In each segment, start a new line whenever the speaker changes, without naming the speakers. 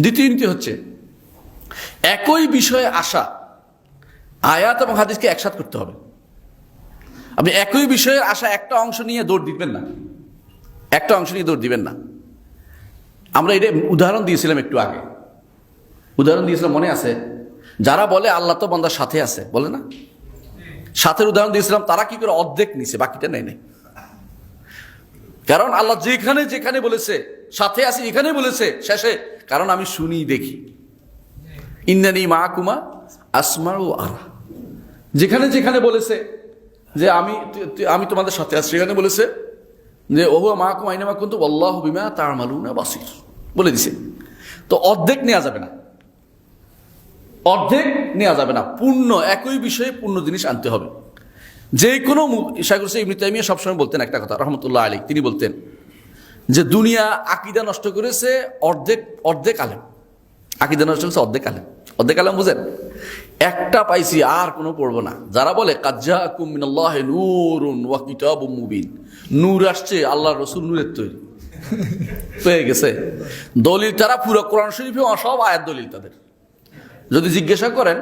দ্বিতীয় হচ্ছে, একই বিষয়ে আসা, আয়াত এবং হাদিসকে একসাথ করতে হবে। আপনি একই বিষয়ের আসা একটা অংশ নিয়ে দৌড় দিবেন না। একটা অংশ নিয়ে দৌড় দিবেন না। আমরা এটা উদাহরণ দিয়েছিলাম একটু আগে। উদাহরণ দিয়েছিলাম, মনে আছে? যারা বলে আল্লাহ তো বন্দার সাথে আছে, বলে না? সাথের উদাহরণ দিয়েছিলাম, তারা কি করে অর্ধেক নিছে, বাকিটা নেই নেই। কারণ আল্লাহ যেখানে যেখানে বলেছে, সাথে আছে, এখানে বলেছে, শেষে কারণ আমি শুনি, দেখি। ইন্নানি মাহকুমা আসমার ও আরা। যেখানে যেখানে বলেছে যে আমি আমি তোমাদের সাথে আছি। সেখানে বলেছে যে, ওহুয়া মাহকুমা আইনামা কিন্তু আল্লাহ বিমা তার মালুনা বাসির। বলে দিছে। তো অর্ধেক নেওয়া যাবে না। অর্ধেক নেওয়া যাবে না। পূর্ণ, একই বিষয়ে পূর্ণ জিনিস আনতে হবে। যে কোনো শাকুর সাহেব তাইমিয়া সবসময় বলতেন একটা কথা, রহমতুল্লাহ আলী তিনি বলতেন যে দুনিয়া আকিদা নষ্ট করেছে, অর্ধেক অর্ধেক আলেম। আকিদা নষ্ট করেছে, অর্ধেক আলেম। অর্ধেক আলেম বুঝেন? একটা পাইছি, আর কোনো পড়ব না। যারা বলে কাজ্জা কুমিনাল্লাহ নূরুন ওয়া মুবিন। নূর আসছে আল্লাহ রসুল নূরের তৈরি। হয়ে গেছে। দলিল তারা পুরো কোরআন শরীফে সব আয়াত দলিল তাদের। যদি জিজ্ঞাসা করেন,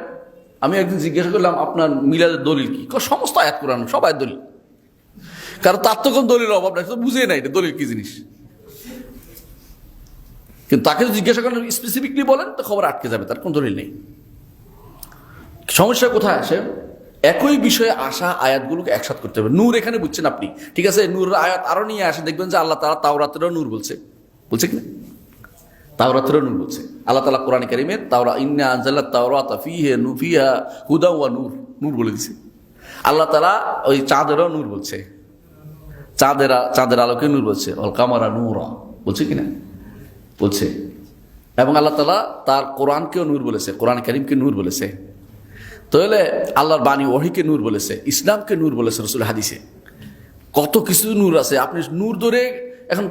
আমি একদিন জিজ্ঞাসা করলাম, আপনার মিলাদের দলিল কি? সমস্ত আয়াত কোরআন, সব আয়াত দলিল। কারণ তার তো কোনো দলিল অভাব নাই তো বুঝে নাই দলিল কি জিনিস। কিন্তু তাকে জিজ্ঞাসা করেন স্পেসিফিকলি বলেন, তো খবর আটকে যাবে, তার কোনো দলিল নেই। সমস্যা কোথায় আসে? একই বিষয়ে আসা আয়াতগুলোকে একসাথ করতে হবে। নূর এখানে বুঝছেন আপনি। ঠিক আছে? নূরের আয়াত আরও নিয়ে আসে, দেখবেন যে আল্লাহ তারা তাওরাতেরও নূর বলছে। বলছে কিনা তাওরাতেরও নূর বলছে। আল্লাহ তালা কোরআন কারিমের তাওরা, ইন্না আনজাল্লাহ তাওরাত ফিহে নুফিহা হুদা ওয়া নূর। নূর বলে দিছে। আল্লাহ তালা ওই চাঁদেরও নূর বলছে। চাঁদের চাঁদের আলোকে নূর বলছে। অল কামারা নূর। বলছে কিনা বলছে। এবং আল্লাহ তালা তার কোরআনকেও নূর বলেছে, কোরআন করিমকে নূর বলেছে। তাহলে আল্লাহর বাণী ওহিকে নূর বলেছে, ইসলামকে নূর বলেছে রসুল হাদিসে। কত কিছু নূর আছে, আপনি নূর ধরে এখন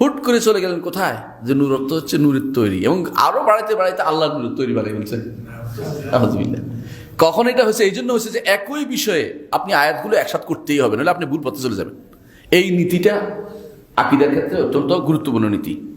হুট করে চলে গেলেন কোথায়? যে নূরত্ব হচ্ছে নূরের তৈরি, এবং আরও বাড়াইতে বাড়াইতে আল্লাহ নূরের তৈরি বানাই বলছেন আলহামদুলিল্লাহ। কখন এটা হয়েছে? এই জন্য হয়েছে যে একই বিষয়ে আপনি আয়াতগুলো একসাথ করতেই হবে, নাহলে আপনি ভুল পথে চলে যাবেন। এই নীতিটা আকিদার ক্ষেত্রে অত্যন্ত গুরুত্বপূর্ণ নীতি।